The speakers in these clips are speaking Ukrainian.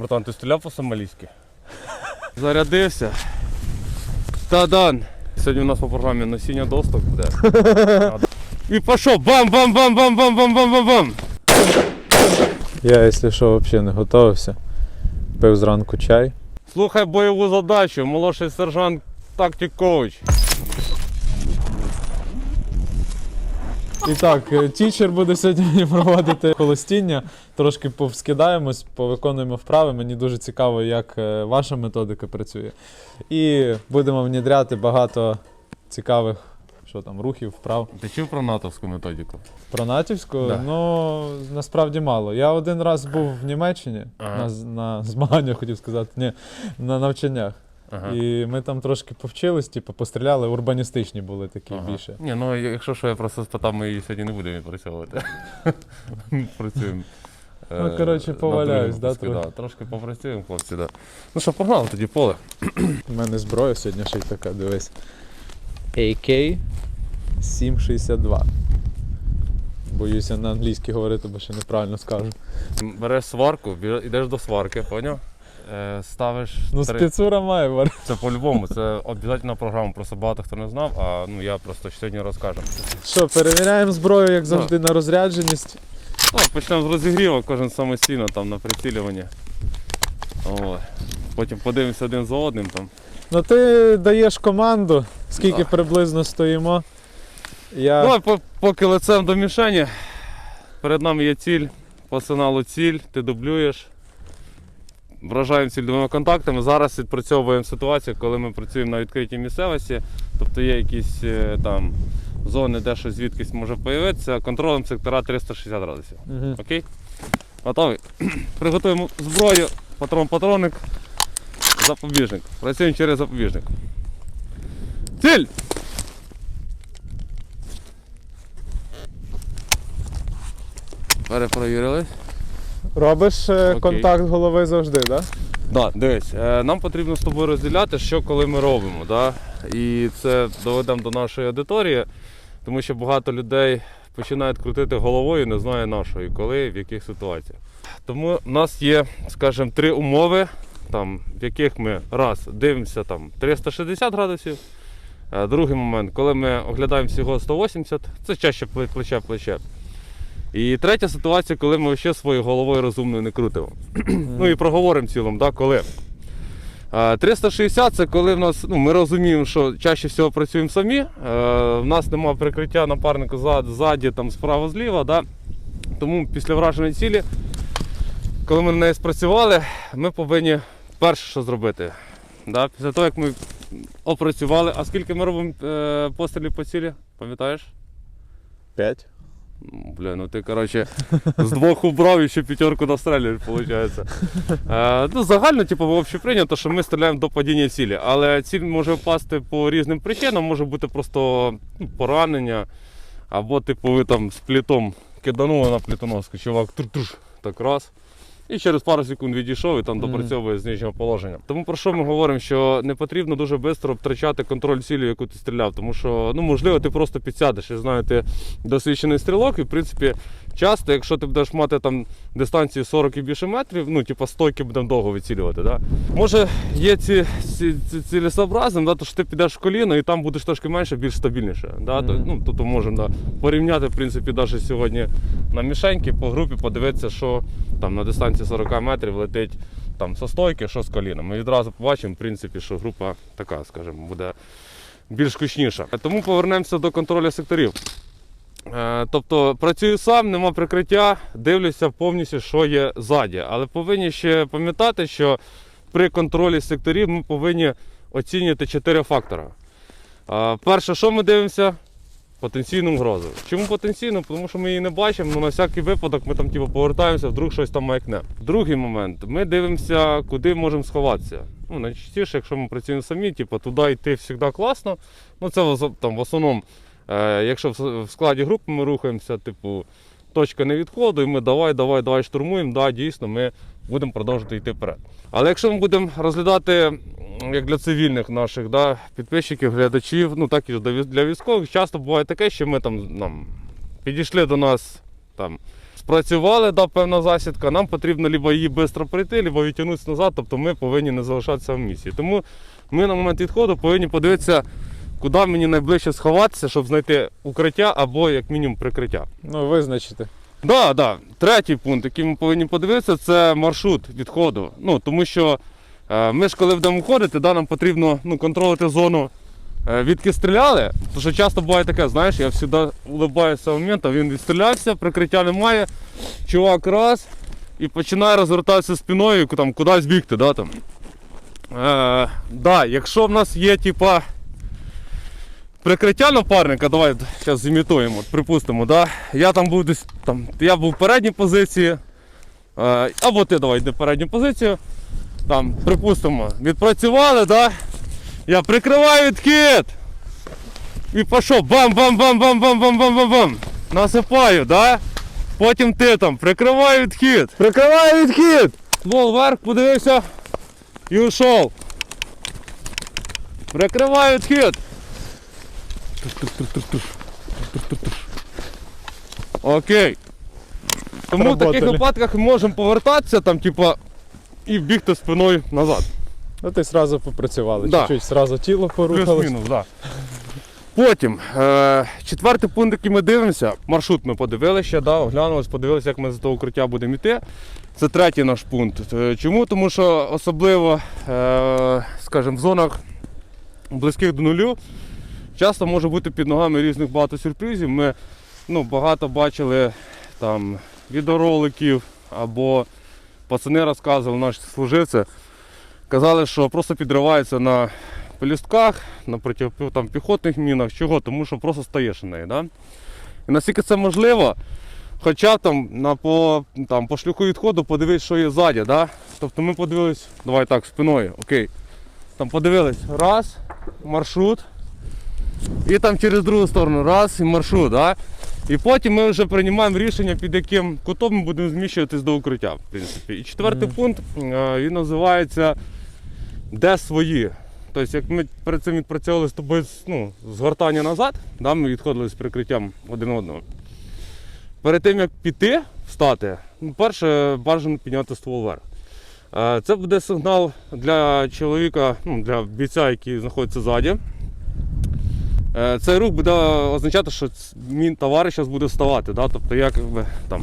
Братан, ти стріляв по-сомалійськи? Зарядився. Та-дан! Сьогодні у нас по програмі насіння доступ буде. І пішов! Бам-бам-бам-бам-бам-бам-бам-бам! Я, якщо що, взагалі не готувався. Пив зранку чай. Слухай бойову задачу, молодший сержант тактик І так, е, тічер буде сьогодні проводити холостіння. Трошки повскидаємось, повиконуємо вправи. Мені дуже цікаво, як е, ваша методика працює. І будемо внідряти багато цікавих що там, рухів, вправ. Ти чув про натовську методику? Про натівську, Да. ну насправді мало. Я один раз був в Німеччині Ага. на, на змаганнях, хотів сказати, ні, на навчаннях. Ага. І ми там трошки повчились, типу, постріляли, урбаністичні були такі Ага. більше. Ні, ну якщо що, я просто спитав, ми її сьогодні не будемо відпрацьовувати. Працюємо. Ну, е, коротше, поваляюсь, да, трохи? да, Трошки попрацюємо, хлопці, да. Ну що, погнали тоді поле. У мене зброя сьогодні ще й така, дивись. AK 762. Боюся на англійській говорити, бо ще неправильно скажу. Береш сварку, йдеш до сварки, поняв? Е, Ставиш. Ну, три- спецура має вар. Це по-любому, це обов'язково програма, просто багато хто не знав, а ну я просто сьогодні розкажу. Що, перевіряємо зброю, як завжди, на розрядженість. Ну, почнемо з розігріву, кожен самостійно там на прицілювання. О, потім подивимося один за одним там. Ну ти даєш команду, скільки Так. приблизно стоїмо. Я... Давай по- поки лицем до мішені. Перед нами є ціль, по сигналу ціль, ти дублюєш. Вражаємо ціль двома контактами. Зараз відпрацьовуємо ситуацію, коли ми працюємо на відкритій місцевості. Тобто є якісь е, там зони, де щось звідкись може появитися. Контролем сектора 360 градусів. Мгм. Окей? Готовий? Приготуємо зброю, патрон, патроник, запобіжник. Працюємо через запобіжник. Ціль! Перепровірили. Робиш е, Окей. контакт голови завжди, так? Да? Да, дивись, е, нам потрібно з тобою розділяти, що коли ми робимо. Да? І це доведемо до нашої аудиторії, тому що багато людей починають крутити головою, не знає нашої, коли, в яких ситуаціях. Тому в нас є, скажімо, три умови, там, в яких ми раз дивимося там, 360 градусів. Е, Другий момент, коли ми оглядаємо всього 180, це чаще плече-плече. І третя ситуація, коли ми ще своєю головою розумно не крутимо. Ну і проговоримо в цілому, да, коли. Е, 360 це коли в нас, ну, ми розуміємо, що чаще всього працюємо самі. Е, В нас немає прикриття напарника зад, ззаді, там, справа, зліва. Да? Тому після враженої цілі, коли ми на неї спрацювали, ми повинні перше, що зробити. Да? Після того, як ми опрацювали, а скільки ми робимо е, пострілів по цілі, пам'ятаєш? П'ять. Бля, ну ти, коротше, з двох убрав і ще п'ятерку настрелюєш, виходить. Е, ну, загально, типу, взагалі прийнято, що ми стріляємо до падіння цілі. Але ціль може впасти по різним причинам, може бути просто ну, поранення, або, типу, ви там з плітом киданули на плітоноску, чувак, тур-тур, так раз. І через пару секунд відійшов і там допрацьовує з нижнього положення. Тому про що ми говоримо? Що не потрібно дуже швидко втрачати контроль цілі, яку ти стріляв. Тому що, ну, можливо, ти просто підсядеш. Я знаю, ти досвідчений стрілок, і в принципі, часто, якщо ти будеш мати там дистанцію 40 і більше метрів, ну, типу, стойки будемо довго вицілювати. Да? Може, є ці, ці, ці цілесообразним, да, то що ти підеш в коліно і там будеш трошки менше, більш стабільніше. Да? То, Мгм. ну, тобто можемо да, порівняти, в принципі, навіть сьогодні на мішеньки по групі, подивитися, що там на дистанції 40 метрів летить там со стойки, що з коліном. Ми відразу побачимо, в принципі, що група така, скажімо, буде більш кучніша. Тому повернемося до контролю секторів. Е, Тобто працюю сам, нема прикриття, дивлюся повністю, що є ззаді. Але повинні ще пам'ятати, що при контролі секторів ми повинні оцінювати чотири фактора. Е, Перше, що ми дивимося? Потенційну угрозу. Чому потенційну? Тому що ми її не бачимо, ну на всякий випадок ми там типу, повертаємося, вдруг щось там маякне. Другий момент, ми дивимося, куди можемо сховатися. Ну, найчастіше, якщо ми працюємо самі, типу, туди йти завжди класно. Ну, це там, в основному, якщо в, складі групи ми рухаємося, типу, точка не відходу, і ми давай, давай, давай штурмуємо, да, дійсно, ми будемо продовжувати йти вперед. Але якщо ми будемо розглядати, як для цивільних наших да, підписчиків, глядачів, ну так і для військових, часто буває таке, що ми там нам підійшли до нас там. Спрацювали, да, певна засідка, нам потрібно либо її швидко пройти, либо відтягнутися назад, тобто ми повинні не залишатися в місці. Тому ми на момент відходу повинні подивитися, куди мені найближче сховатися, щоб знайти укриття або як мінімум прикриття. Ну, визначити. Да, да. Третій пункт, який ми повинні подивитися, це маршрут відходу. Ну, тому що е, ми ж коли будемо входити, да, нам потрібно ну, контролювати зону, е, відки стріляли. Тому що часто буває таке, знаєш, я завжди улибаюся з цього моменту, він відстрілявся, прикриття немає, чувак раз і починає розвертатися спиною там, кудись бігти. Да, там. Е, да, якщо в нас є, типа. Прикриття напарника, давай зараз зімітуємо, припустимо, да? я там був десь, там, я був в передній позиції, е, або ти давай йди в передню позицію, там, припустимо, відпрацювали, да? я прикриваю відхід і пішов, бам-бам-бам-бам-бам-бам-бам-бам, насипаю, да? потім ти там, прикриваю відхід, прикриваю відхід, ствол вверх, подивився і йшов. Прикриваю відхід. Окей. Тому в таких випадках ми можемо повертатися там, типа, і бігти спиною назад. Ну, ти одразу попрацювали. Да. Чуть-чуть зразу тіло порухалось. Плюс-мінус, так. Потім, е, четвертий пункт, який ми дивимося, маршрут ми подивилися ще, да, оглянулись, подивилися, як ми з того укриття будемо йти. Це третій наш пункт. Е, Чому? Тому що особливо, е, скажімо, в зонах близьких до нулю часто може бути під ногами різних багато сюрпризів. Ми ну, багато бачили там відеороликів або пацани розказували, наші служивці, казали, що просто підриваються на пелюстках, на проти, там, піхотних мінах. Чого? Тому що просто стаєш на неї. Да? І наскільки це можливо, хоча там, на, по, там, по шляху відходу подивись, що є ззаді. Да? Тобто ми подивились, давай так, спиною, окей. Там подивились, раз, маршрут. І там через другу сторону, раз і маршрут. Да? І потім ми вже приймаємо рішення, під яким кутом ми будемо зміщуватись до укриття. В принципі. І четвертий пункт е, він називається Де свої. Тобто, як ми перед цим відпрацьовували з тобою ну, згортання назад, да, ми відходили з прикриттям один одного. Перед тим як піти, встати, ну, перше бажано підняти ствол вверх. Е, Це буде сигнал для чоловіка, ну, для бійця, який знаходиться ззаді. Е, Цей рух буде означати, що мій товариш зараз буде вставати. Да? Тобто я якби, там,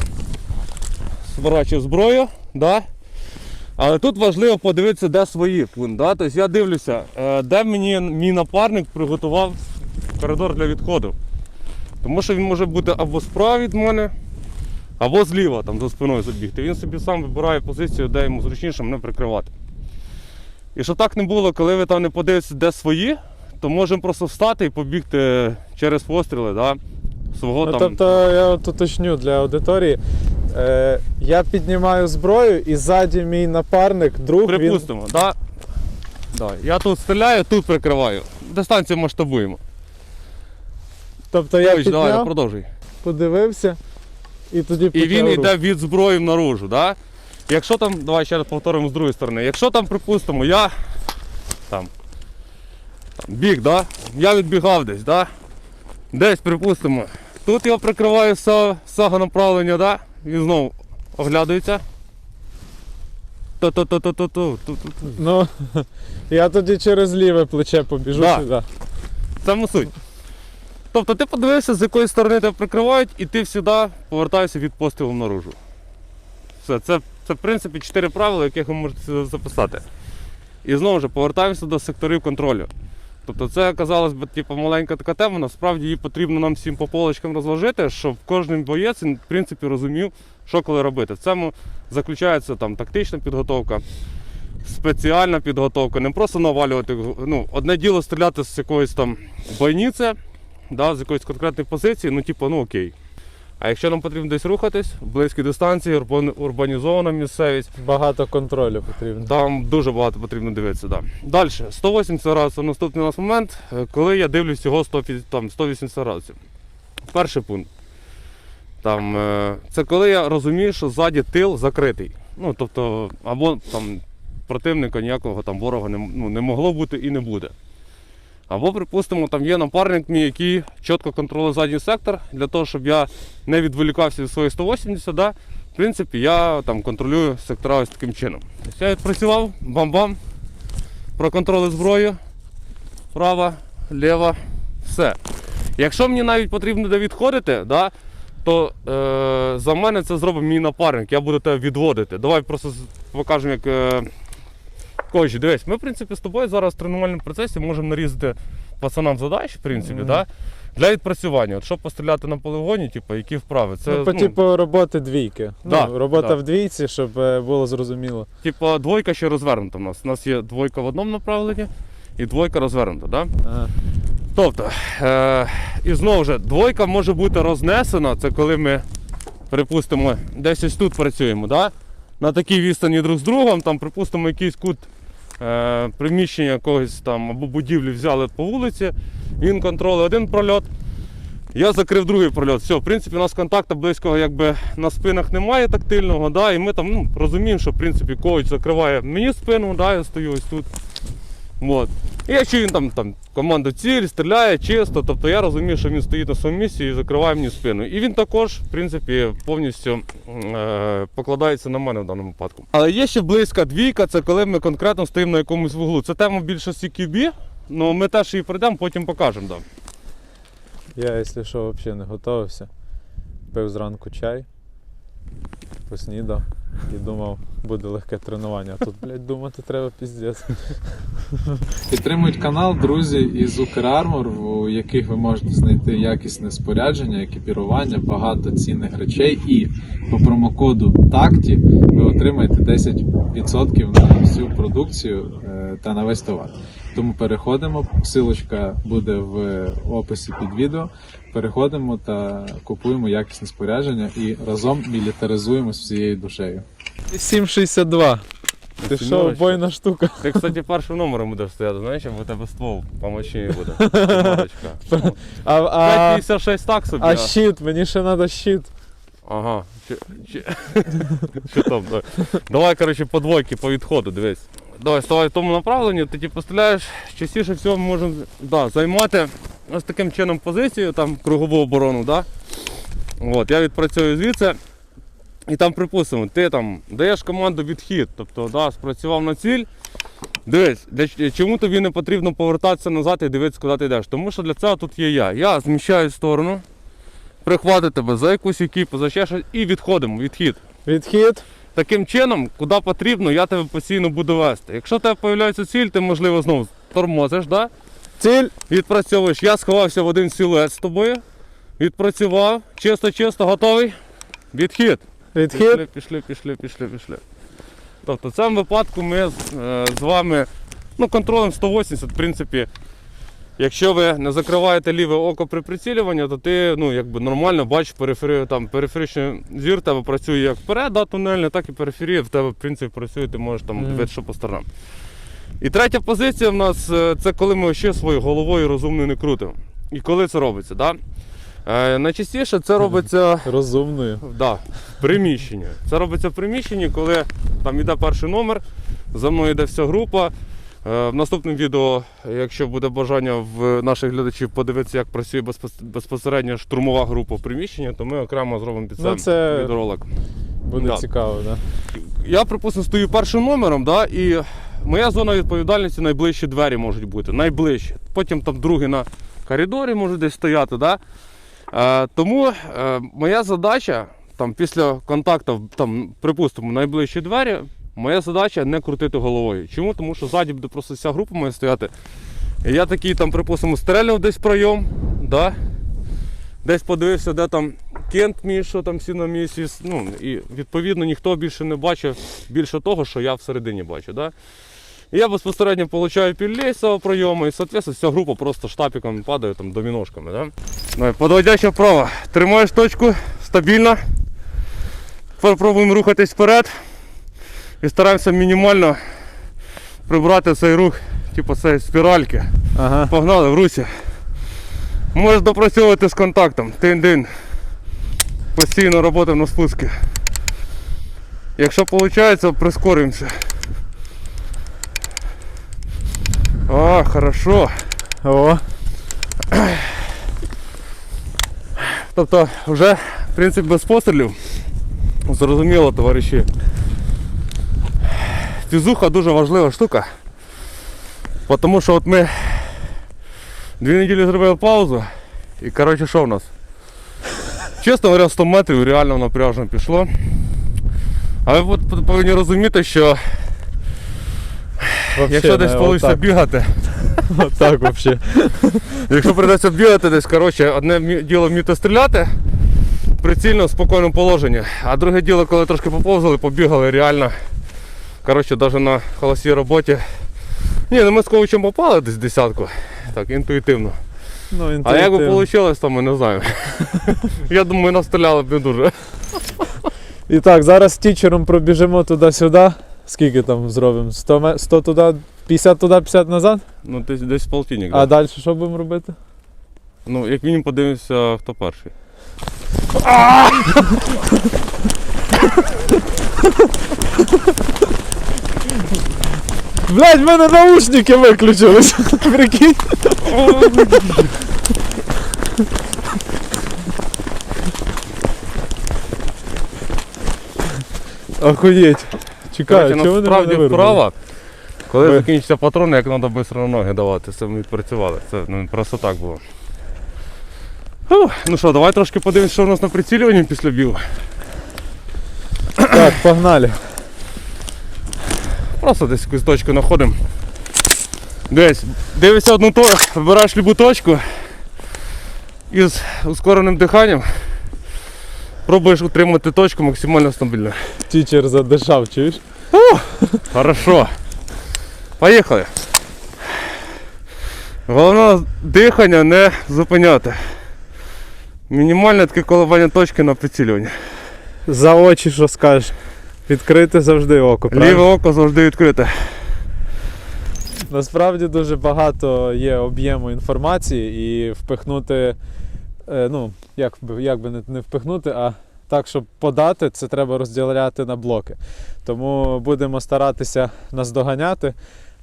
сворачую зброю. Да? Але тут важливо подивитися, де свої пункти. Да? Тобто я дивлюся, е, де мені мій напарник приготував коридор для відходу. Тому що він може бути або справа від мене, або зліва там, за спиною забігти. Він собі сам вибирає позицію, де йому зручніше мене прикривати. І щоб так не було, коли ви там не подивитеся, де свої, то можемо просто встати і побігти через постріли, да? свого Ну, там. тобто, я от уточню для аудиторії. Е, я піднімаю зброю, і ззаді мій напарник, друг, він Припустимо, да? Да. Я тут стріляю, тут прикриваю. Дистанцію масштабуємо. Тобто я Ой, давай, продовжуй. подивився, і тоді І він рух. йде від зброї наружу. Да? Якщо там, давай ще раз повторимо з другої сторони. Якщо там, припустимо, я там біг, да? я відбігав десь, да? десь, припустимо, тут я прикриваю з сага направлення, да? він знову оглядується. То-то-то-то-то-то. Ну, я тоді через ліве плече побіжу Да. сюди. Це суть. Тобто ти подивився, з якої сторони тебе прикривають, і ти завжди повертаєшся від пострілу наружу. Все, це, це в принципі чотири правила, яких ви можете записати. І знову ж повертаємося до секторів контролю. Тобто це, казалось би, типу, маленька така тема, насправді її потрібно нам всім по полочкам розложити, щоб кожен боєць в принципі, розумів, що коли робити. В цьому заключається там, тактична підготовка, спеціальна підготовка, не просто навалювати. Ну, одне діло стріляти з якоїсь там бойниці, да, з якоїсь конкретної позиції, ну типу, ну окей. А якщо нам потрібно десь рухатись, в близькій дистанції, урбанізована місцевість, Багато контролю потрібно. там дуже багато потрібно дивитися. Да. Далі, 180 градусів наступний у нас момент, е, коли я дивлюсь всього 100, там, 180 градусів. Перший пункт. Там, е, це коли я розумію, що ззаді тил закритий. Ну, тобто, або там противника ніякого там ворога не, ну, не могло бути і не буде. Або, припустимо, там є напарник мій, який чітко контролює задній сектор, для того, щоб я не відволікався від своєї 180, да? в принципі, я там контролюю сектора ось таким чином. Тобто я відпрацював, бам-бам, проконтролюю зброю, права, ліва, все. Якщо мені навіть потрібно де відходити, да, то е, за мене це зробить мій напарник, я буду тебе відводити. Давай просто покажемо, як. Е, Кожі, дивись, ми, в принципі, з тобою зараз в тренувальному процесі можемо нарізати пацанам задач, в принципі, да, для відпрацювання. От щоб постріляти на полігоні, типу, які вправи. Це ну, по ну, типу роботи двійки. Да, ну, робота да. в двійці, щоб е, було зрозуміло. типу, двойка ще розвернута в нас. У нас є двойка в одному направленні і двойка розвернута. Да? Ага. Тобто, е, і знову ж, двойка може бути рознесена, це коли ми, припустимо, десь ось тут працюємо, да? на такій відстані друг з другом, там, припустимо, якийсь кут приміщення якогось там або будівлі взяли по вулиці, він контролює один прольот, я закрив другий прольот. Все, в принципі, у нас контакту близького якби на спинах немає тактильного, да, і ми там ну, розуміємо, що в принципі коуч закриває мені спину, да, я стою ось тут. От. І якщо він там, там команду ціль, стріляє чисто, тобто я розумію, що він стоїть на своєму місці і закриває мені спину. І він також, в принципі, повністю е, покладається на мене в даному випадку. Але є ще близька двійка, це коли ми конкретно стоїмо на якомусь вуглу. Це тема більшості QB, але ми теж її пройдемо, потім покажемо. Да. Я, якщо що, взагалі не готувався. Пив зранку чай, поснідав і думав, буде легке тренування. Тут, блядь, думати треба піздець. Підтримують канал друзі із Укрармор, у яких ви можете знайти якісне спорядження, екіпірування, багато цінних речей. І по промокоду TACTI ви отримаєте 10% на всю продукцію е, та на весь товар. Тому переходимо. Силочка буде в описі під відео. Переходимо та купуємо якісне спорядження і разом мілітаризуємось всією душею. 762. Ти що, бойна штука. Ти, кстати, першим номером будеш стояти, знаєш, бо тебе ствол помощнее буде. А, а, 5,56 так собі. а щит, мені ще треба щит. Ага. Чи, чи... Що там? Давай, давай коротше, по двойки, по відходу, дивись. Давай, ставай в тому направленні, ти типу, стріляєш, частіше всього ми да, займати ось таким чином позицію, там кругову оборону, да? От, я відпрацюю звідси. І там, припустимо, ти там даєш команду відхід, тобто да, спрацював на ціль. Дивись, для, чому тобі не потрібно повертатися назад і дивитися, куди ти йдеш? Тому що для цього тут є я. Я зміщаю сторону, прихватити тебе за якусь екіпу, за ще щось і відходимо, відхід. Відхід. Таким чином, куди потрібно, я тебе постійно буду вести. Якщо в тебе з'являється ціль, ти можливо знову тормозиш, да? Ціль. відпрацьовуєш. Я сховався в один силует з тобою, відпрацював, чисто-чисто, готовий. Відхід. Відхід. Пішли, пішли, пішли, пішли, пішли. Тобто в цьому випадку ми з, е, з вами ну, контролем 180, в принципі, якщо ви не закриваєте ліве око при прицілюванні, то ти ну, якби нормально бачиш периферію, там, периферичний зір тебе працює як вперед, да, тунельний, так і периферія в тебе в принципі, працює, ти можеш там дивитися по сторонам. І третя позиція в нас е, це коли ми ще своєю головою розумно не крутимо. І коли це робиться? Да? Е, найчастіше це робиться Розумною. Да, в приміщенні. Це робиться в приміщенні, коли там йде перший номер, за мною йде вся група. Е, В наступному відео, якщо буде бажання в наших глядачів подивитися, як працює безпосередньо штурмова група в приміщенні, то ми окремо зробимо під Ну, це відеоролик. Буде Да. цікаво, так? Да? Я, припустимо, стою першим номером, да, і моя зона відповідальності найближчі двері можуть бути. Найближчі. Потім там другі на коридорі можуть десь стояти. Да? Е, тому е, моя задача там, після контакту, там, припустимо, найближчі двері, моя задача не крутити головою. Чому? Тому що ззаді буде просто вся група має стояти. Я такий, там, припустимо, стрельнув десь пройом, да? десь подивився, де там кент мій, що там всі на місці. Ну, і відповідно ніхто більше не бачив більше того, що я всередині бачу. Да? І я безпосередньо получаю піллей з цього прийому, і, соответственно, вся група просто штапиком падає там доміношками. Да? Давай, Подводяча вправо. Тримаєш точку стабільно. Тепер рухатись вперед. І стараємося мінімально прибрати цей рух, типу цієї спіральки. Ага. Погнали в русі. Можеш допрацьовувати з контактом. Тин-дин. Постійно робота на спуску. Якщо виходить, прискоримося. А, хорошо. О, Тобто вже в принципі без пострілів. Зрозуміло, товариші. Фізуха дуже важлива штука. Тому що от ми дві неділі зробили паузу. І коротше що в нас? Чесно говоря, 100 метрів реально напряжно пішло. Але ви повинні розуміти, що вообще якщо десь вийде бігати, Отак вообще. Якщо прийдеться бігати десь, коротше, одне діло вміти стріляти прицільно в спокійному положенні, а друге діло, коли трошки поповзали, побігали реально. Коротше, навіть на холостій роботі. Ні, ну ми з ковичем попали десь десятку. Так, інтуїтивно. Ну, А як би інтуїтивно. вийшло, то ми не знаємо. Я думаю, настріляли б не дуже. І так, зараз з тічером пробіжимо туди-сюди. Скільки там зробимо? 100, 100 туди, 50 туди, 50 назад? Ну, десь, десь полтинник. А Да. далі що будемо робити? Ну, як мінімум подивимося, хто перший. Блять, в мене наушники виключились. Прикинь. Охуєть. Чекай, Коротше, чого вони насправді мене вирвали? вправо, коли Ви- закінчиться патрон, як треба швидко на ноги давати. Це ми відпрацювали. Це ну, просто так було. Фух, ну що, давай трошки подивимось, що у нас на прицілюванні після бігу. Так, погнали. Просто десь якусь точку знаходимо. Десь, дивишся одну точку, вибираєш любу точку і з ускореним диханням пробуєш утримати точку максимально стабільно. Тічер задишав, чуєш? Хорошо. Поїхали. Головне дихання не зупиняти. Мінімальне таке коливання точки на прицілювання. За очі що скажеш? Відкрити завжди око. правильно? Ліве око завжди відкрите. Насправді дуже багато є об'єму інформації і впихнути, е, ну, як би, як би не, не впихнути, а так, щоб подати, це треба розділяти на блоки. Тому будемо старатися наздоганяти,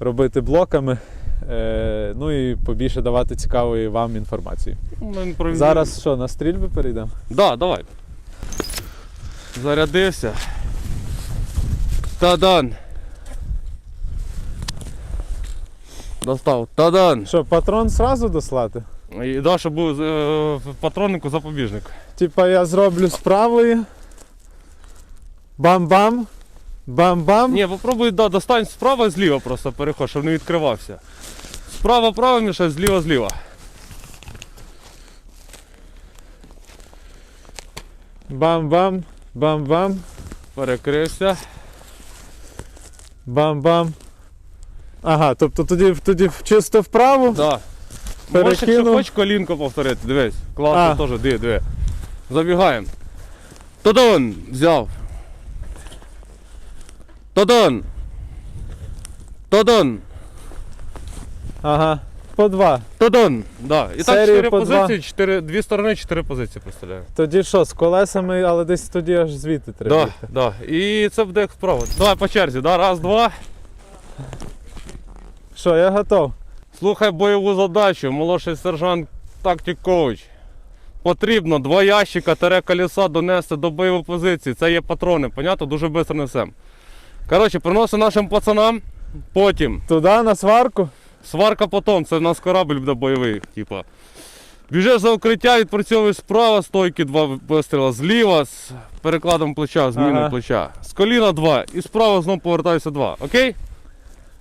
робити блоками, е, ну і побільше давати цікавої вам інформації. Зараз що, на стрільби перейдемо? Да, давай. Зарядився. Тадан. Достав. Тадан. Що, патрон зразу дослати? І да, щоб був е, патроннику запобіжник. Типа я зроблю з правої. Бам-бам. Бам-бам. Ні, попробуй да, достань справа зліва просто переход, щоб не відкривався. Справа право мішай, зліва зліва. Бам-бам. Бам-бам. Перекрився. Бам-бам. Ага, тобто тоді, тоді чисто вправо. Да. Можеш, якщо Перекинув. хочеш повторити, дивись. Класно теж, диви, диви. Забігаємо. Тодон! Взяв. Тодон! Тодон! Ага. По два. Тодон! Да. І так чотири по два. позиції, чотири, дві сторони, чотири позиції представляю. Тоді що, з колесами, але десь тоді аж звідти треба. Да, да. І це буде як вправо. Давай по черзі, да? раз, два. Що, я готов. Слухай бойову задачу, молодший сержант тактик коуч. Потрібно два ящика тере колеса донести до бойової позиції. Це є патрони, понятно? Дуже швидко несемо. Коротше, приносимо нашим пацанам, потім. Туди на сварку. Сварка потом, це в нас корабль буде бойовий. Типа. Біжиш за укриття, відпрацьовуєш справа, стойки два вистріла, зліва з перекладом плеча, зміною Ага. плеча. З коліна два. І справа знову повертаюся два. Окей?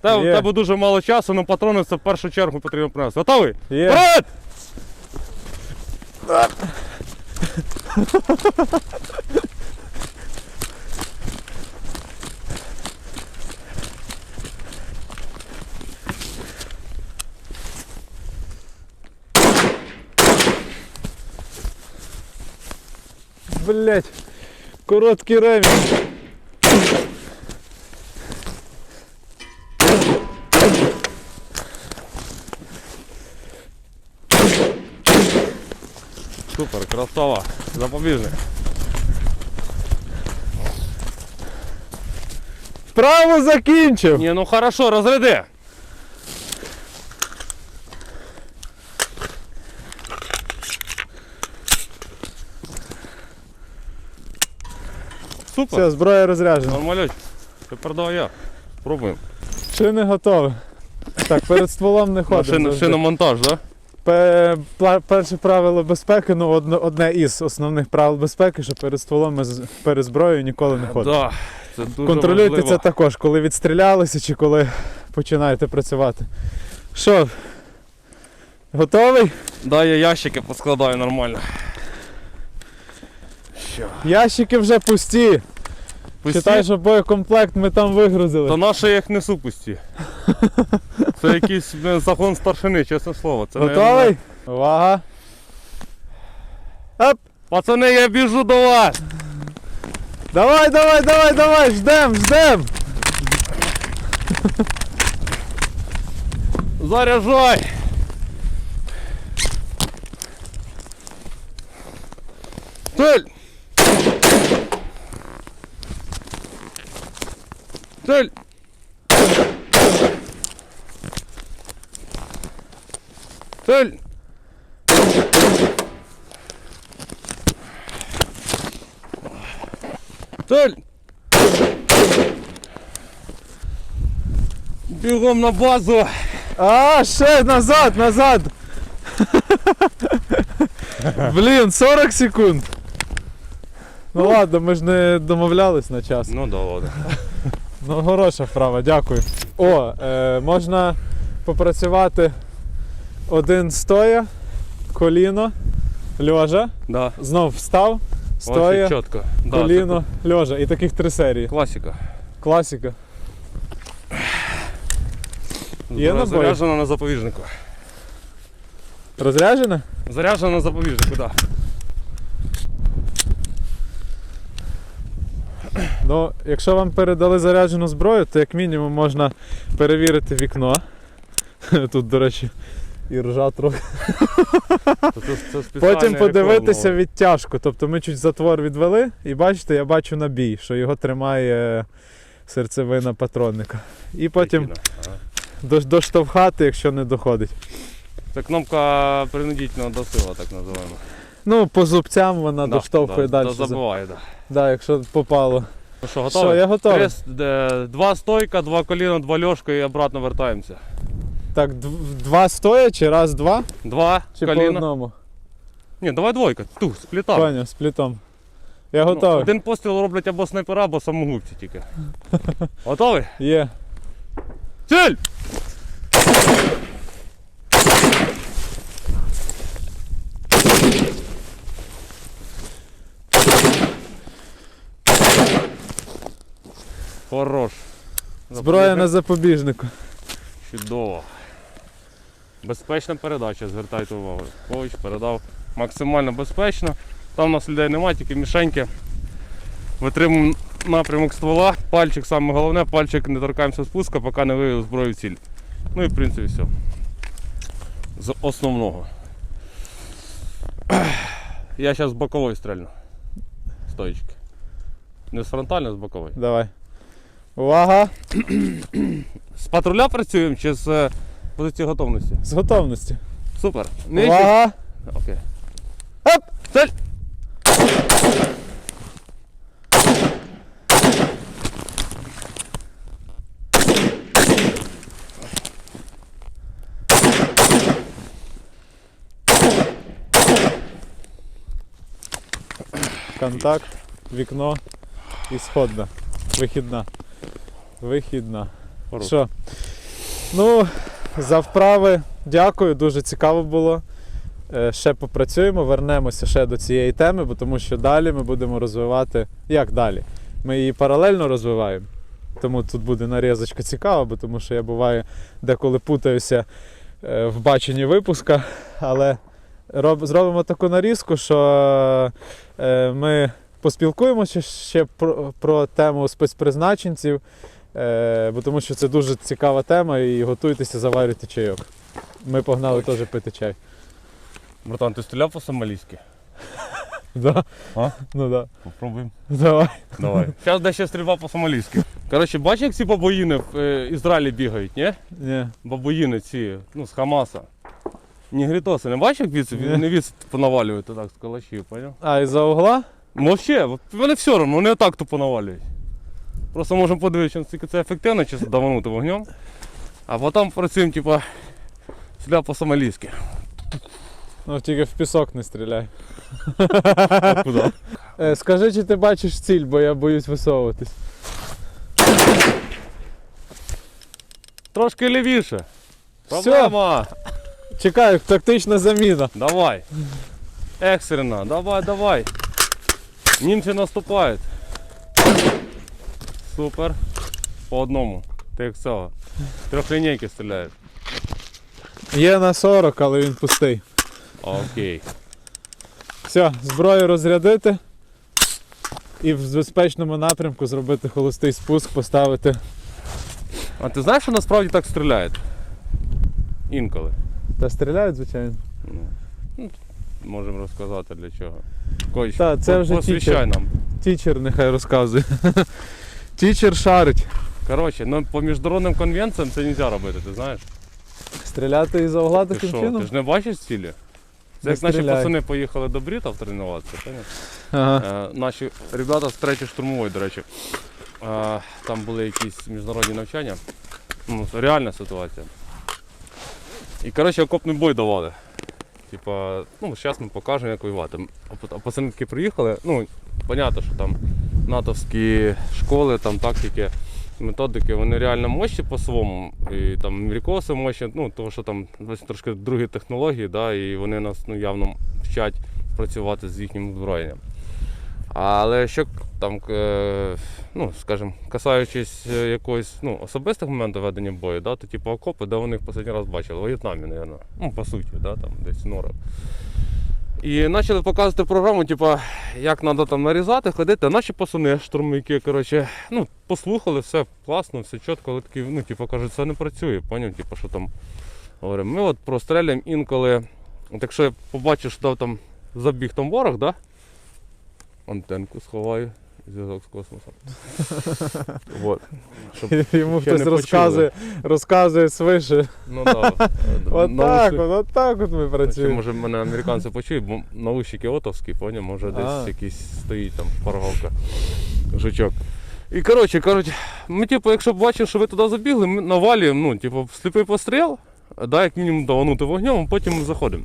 Та, У тебе дуже мало часу, але патрони це в першу чергу потрібно принести. Готовий? Є. Вперед! Блять. Короткий ремінь. Супер, красава. Запобіжник. Вправо закінчив. Ні, ну хорошо, розряди. Супер. Все, зброя розряджена. Нормалюч. Тепер давай я. Пробуємо. Чи не готові? Так, перед стволом не ходимо. Шиномонтаж, так? Да? Перше правило безпеки, ну одне, одне із основних правил безпеки, що перед стволом ми перед зброєю ніколи не ходимо. Да. Це дуже Контролюйте важливо. це також, коли відстрілялися чи коли починаєте працювати. Що? Готовий? Да, я ящики поскладаю нормально. Що? Ящики вже пусті. Пусті? Читай, що боєкомплект ми там вигрузили. Та наші я їх несу пусті. Це якийсь блін, загон старшини, чесне слово. Це, Готовий? наверно, Увага. Оп! Пацани, я біжу до вас! Давай, давай, давай, давай, ждем, ждем! Заряжай! Цель! Цель! Цель! Цель! Бегом на базу! А, ще назад, назад! Блін, 40 секунд. Ну ладно, ми ж не домовлялись на час. Ну да ладно. Ну, хороша вправа, дякую. О, е, можна попрацювати один стоя, коліно, льожа, Да. знов встав, Стоя. стоя, чітко. Да, коліно, льожа. І таких три серії. це класика. Класика. Є Зара- набої? Заряджена на запобіжнику. Розряджена? Заряджена на запобіжнику, так. Ну, якщо вам передали заряджену зброю, то як мінімум можна перевірити вікно. Тут, до речі, і ржа трохи. Це, це Потім подивитися рекорд, відтяжку. Тобто ми чуть затвор відвели, і бачите, я бачу набій, що його тримає серцевина патронника. І ну, потім. Ага. доштовхати, якщо не доходить. Це кнопка принудительного досила, так називаємо. Ну, по зубцям вона Да, доштовхує да, далі. да, забиває, да. Да, якщо попало. Ну що, готові? Що, я готовий. Три, де, два стойка, два коліна, два льошка і обратно вертаємося. Так, дв- два стоя чи раз, два? Два Чи по коліна. одному? Ні, давай двойка. Ту, сплітав. Поняв, з плітом. Я Ну, готовий. один постріл роблять або снайпера, або самогубці тільки. Готовий? Є. Цель! Хорош. Зброя на запобіжнику. Чудово. Безпечна передача, звертайте увагу. Кович передав максимально безпечно. Там у нас людей немає, тільки мішеньки. Витримуємо напрямок ствола. Пальчик саме головне, пальчик не торкаємося спуска, поки не вивів зброю в ціль. Ну і в принципі все. З основного. Я зараз з бокової стрельну. Стоїчки. Не з фронтальної, з бокової. Давай. Увага! З патруля працюємо чи з е, позиції готовності? З готовності. Супер. Не Увага! Окей. Оп! Цель! Контакт, вікно і сходна. Вихідна. Вихідна. Хорош. Що? Ну, за вправи дякую, дуже цікаво було. Е, Ще попрацюємо, вернемося ще до цієї теми, бо тому що далі ми будемо розвивати. Як далі? Ми її паралельно розвиваємо. Тому тут буде нарізочка цікава, бо тому що я буває деколи путаюся е, в баченні випуска, але роб, зробимо таку нарізку, що е, ми поспілкуємося ще про, про тему спецпризначенців. Е, бо тому що це дуже цікава тема і готуйтеся заварити чайок. Ми погнали теж пити чай. Братан, ти стріляв по-сомалійськи? Да. А? Ну да. Попробуємо. Давай. Давай. Зараз де ще стрільба по-сомалійськи. Коротше, бачиш, як ці бабуїни в е, Ізраїлі бігають, ні? Ні. Бабуїни ці, ну, з Хамаса. Нігрітоси, не бачиш, як від, Ні. не від понавалюють так з калашів, поняв? А, із-за угла? Взагалі, вони все одно, вони так тупо навалюють. Просто можемо подивитися, наскільки це ефективно, чи даванути вогнем. А потім працюємо, типа, сюди по-сомалійськи. Ну тільки в пісок не стріляй. А куди? Е, скажи, чи ти бачиш ціль, бо я боюсь висовуватись. Трошки лівіше. Все. Проблема. Чекаю, тактична заміна. Давай. Екстрена, давай, давай. Німці наступають. Супер. По одному. Ти як цього. Трьохлінійки стріляють. Є на 40, але він пустий. Окей. Все, зброю розрядити. І в безпечному напрямку зробити холостий спуск, поставити. А ти знаєш, що насправді так стріляють? Інколи. Та стріляють, звичайно. Ну, ну, можемо розказати для чого. Коч, Та, це вже посвіщай тічер. нам. Тічер нехай розказує. Тічер шарить. Коротше, ну по міжнародним конвенціям це не можна робити, ти знаєш? Стріляти із угла Ти таким що, чином? ти ж не бачиш цілі? Це Не як наші стріляй. пацани поїхали до Брітов тренуватися, поняв? Ага. Е, наші ребята з 3 штурмової, до речі, е, там були якісь міжнародні навчання. Ну, це реальна ситуація. І коротше окопний бой давали. Типа, ну, зараз ми покажемо, як воювати. А пацани таки приїхали, ну, понятно, що там натовські школи, там тактики, методики, вони реально мощі по-своєму. І там мрікоси мощі, ну, тому що там трошки другі технології, да, і вони нас ну, явно вчать працювати з їхнім озброєнням. Але що там, е, ну, скажімо, касаючись е, якогось ну, особистих моментів ведення бою, да, то типу окопи, де вони їх останній раз бачили, у В'єтнамі, мабуть. Ну, по суті, да, там десь нора. І почали показувати програму, типу, як треба там нарізати, ходити. а Наші пасуни, штурмовики, коротше, ну, послухали, все класно, все чітко, але такі, ну, типу, кажуть, це не працює, поняв, типу, що там. Говоримо, ми от простріляємо інколи. От якщо я побачу, що там забіг там ворог, да? Антенку сховаю, зв'язок з космосом. вот. Щоб, Йому ще хтось не розказує, розказує свише. ну, да, От так, от, от так от ми Чи, працюємо. може мене американці почують, бо наушники отовські, поняв, може десь якийсь стоїть там парговка, жучок. І коротше, коротше, ми, типу, якщо бачимо, що ви туди забігли, ми навалюємо, ну, типу, сліпий постріл, да, як мінімум даванути вогнем, а потім ми заходимо.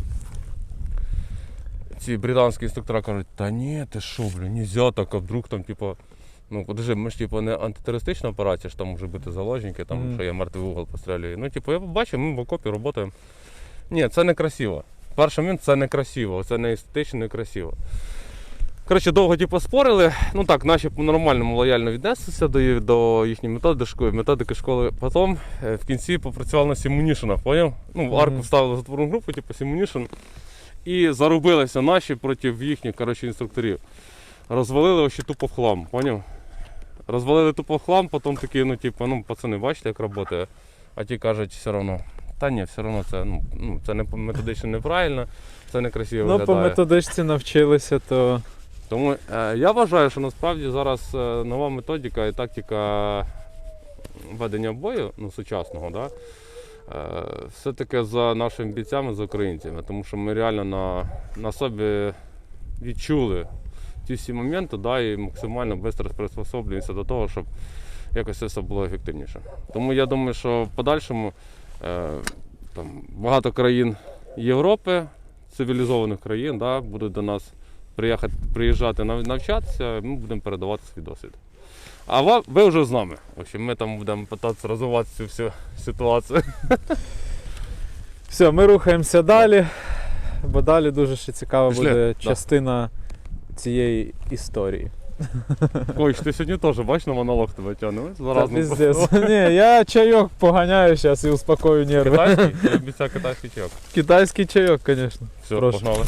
Ці британські інструктори кажуть, та ні, ти що, блін, нельзя так, а вдруг там, типу, ну, подожди, ми ж типу не антитерористична операція, що там може бути заложники, там, Мгм. що я мертвий угол пострілюю. Ну, типу, я бачив, ми в окопі працюємо. Ні, це не красиво. Перший момент це не красиво, це не естетично, не красиво. Коротше, довго типу, спорили. Ну так, наші по-нормальному лояльно віднеслися до, до їхньої методики методики школи. Потім е, в кінці попрацювали на сімунішинах, поняв? Ну, в арку вставили затворну групу, типу сімунішин. І зарубилися наші проти їхніх коротше, інструкторів. Розвалили ось тупо в хлам, поняв? Розвалили тупо в хлам, потім такі, ну, типу, ну, пацани, бачите, як працює. А ті кажуть, все одно. Та ні, все одно це, ну, ну, це не методично неправильно, це не красиво Ну, по методичці навчилися, то Тому е, я вважаю, що насправді зараз е, нова методика і тактика ведення бою ну, сучасного, да, е, все-таки за нашими бійцями, за українцями, тому що ми реально на, на собі відчули ті всі моменти да, і максимально швидко приспособлюємося до того, щоб якось все було ефективніше. Тому я думаю, що в подальшому е, там, багато країн Європи, цивілізованих країн, да, будуть до нас приїхати, приїжджати нав- навчатися, ми будемо передавати свій досвід. А ва- ви вже з нами. В общем, ми там будемо намагатися розвивати цю всю ситуацію. все, ми рухаємося далі, бо далі дуже ще цікава Пішли, буде да. частина цієї історії. Ой, ти сьогодні теж бачиш на монолог тебе тягне. Та піздець. Ні, я чайок поганяю зараз і успокою нерви. Китайський, я обіцяв китайський чек. Китайський чайок, звісно. Все, Прошу. погнали.